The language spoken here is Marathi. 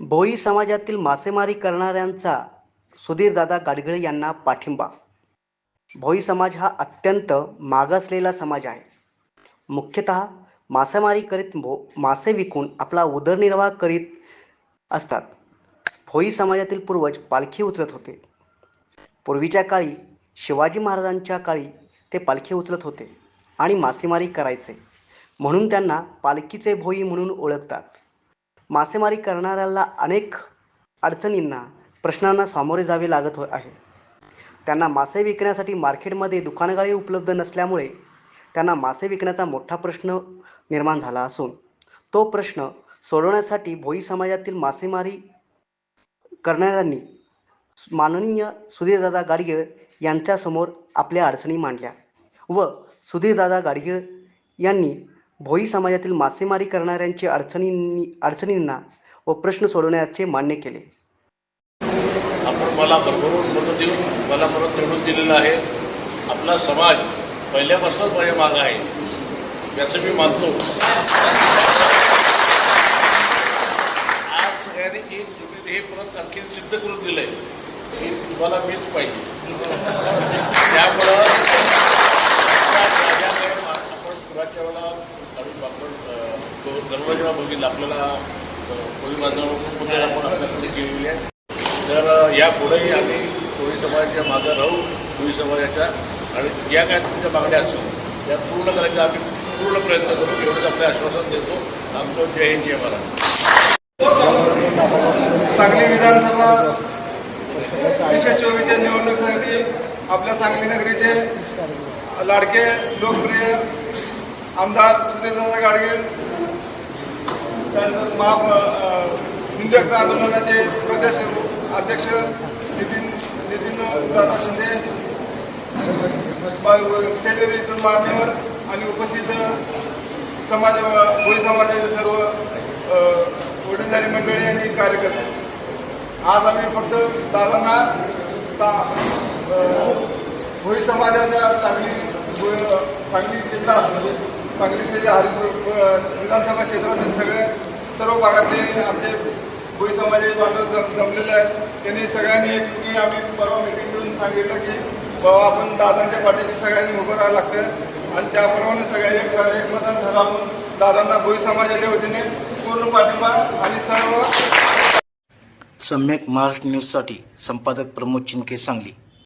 भोई समाजातील मासेमारी करणाऱ्यांचा सुधीरदादा गाडगळे यांना पाठिंबा. भोई समाज हा अत्यंत मागासलेला समाज आहे. मुख्यतः मासेमारी करीत भो मासे विकून आपला उदरनिर्वाह करीत असतात. भोई समाजातील पूर्वज पालखी उचलत होते. पूर्वीच्या काळी शिवाजी महाराजांच्या काळी ते पालखी उचलत होते आणि मासेमारी करायचे. म्हणून त्यांना पालखीचे भोई म्हणून ओळखतात. मासेमारी करणाऱ्याला अनेक अडचणींना प्रश्नांना सामोरे जावे लागत हो आहे. त्यांना मासे विकण्यासाठी मार्केटमध्ये दुकानगाडी उपलब्ध नसल्यामुळे त्यांना मासे विकण्याचा मोठा प्रश्न निर्माण झाला असून तो प्रश्न सोडवण्यासाठी भोई समाजातील मासेमारी करणाऱ्यांनी माननीय सुधीरदादा गाडगे यांच्यासमोर आपल्या अडचणी मांडल्या व सुधीरदादा गाडगे यांनी भोई समाजातील मासेमारी करणाऱ्यांची अडचणींनी अडचणींना व प्रश्न सोडवण्याचे मान्य केले. आपण मला भरभरून मतं देऊन मला परत निवडून दिलेलं आहे. आपला समाज पहिल्यापासूनच माझ्या मागं आहे. असं मी मानतो. आज सगळ्यांनी एक तुम्ही हे परत आणखी सिद्ध करून दिलंय. की तुम्हाला मीच पाहिजे. त्यामुळं माझ्याकडे आपण पुराच्या वेळेला आणि आपण अं, सर्व जेव्हा बघितलं आपल्याला कोळी बांधवांना खूप आपण आपल्याकडे केलेली आहे. तर अ, यापुढेही आम्ही कोळी समाजाच्या मागं राहू कोळी समाजाच्या आणि ज्या काय तुमच्या मागण्या असतील त्या पूर्ण करायचा आम्ही पूर्ण प्रयत्न करू एवढंच आपल्या आश्वासन देतो. आमचं जय हिंद जय महाराज. सांगली विधानसभा वीसशे चोवीसच्या निवडणुकीसाठी आपल्या सांगली नगरीचे लाडके लोकप्रिय आमदार सुधीरदादा गाडगीळ त्यानंतर महा अ, आंदोलनाचे प्रदेश अध्यक्ष नितीन नितीन दादा शिंदे शेजारी इथून मान्यवर आणि उपस्थित समाज भोई समाजाचे सर्व वडीलधारी मंडळी आणि कार्यकर्ते. आज आम्ही फक्त दादांना सा भोई समाजाच्या सांगली सांगली जिल्हा सांगली जिल्हा हरिपूर विधानसभा क्षेत्रातील सगळे सर्व भागातले आमचे भोई समाजाचे बांधव जम जमलेले आहेत. त्यांनी सगळ्यांनी एक आम्ही परवा मिटिंग घेऊन सांगितलं की बाबा आपण दादांच्या पाठीशी सगळ्यांनी उभं राहावं लागतं. आणि त्याप्रमाणे सगळ्या एक एकमतान म्हणून दादांना भोई समाजाच्या वतीने पूर्ण पाठिंबा आणि सर्व सम्यक महाराष्ट्र न्यूजसाठी संपादक प्रमोद चिनके सांगली.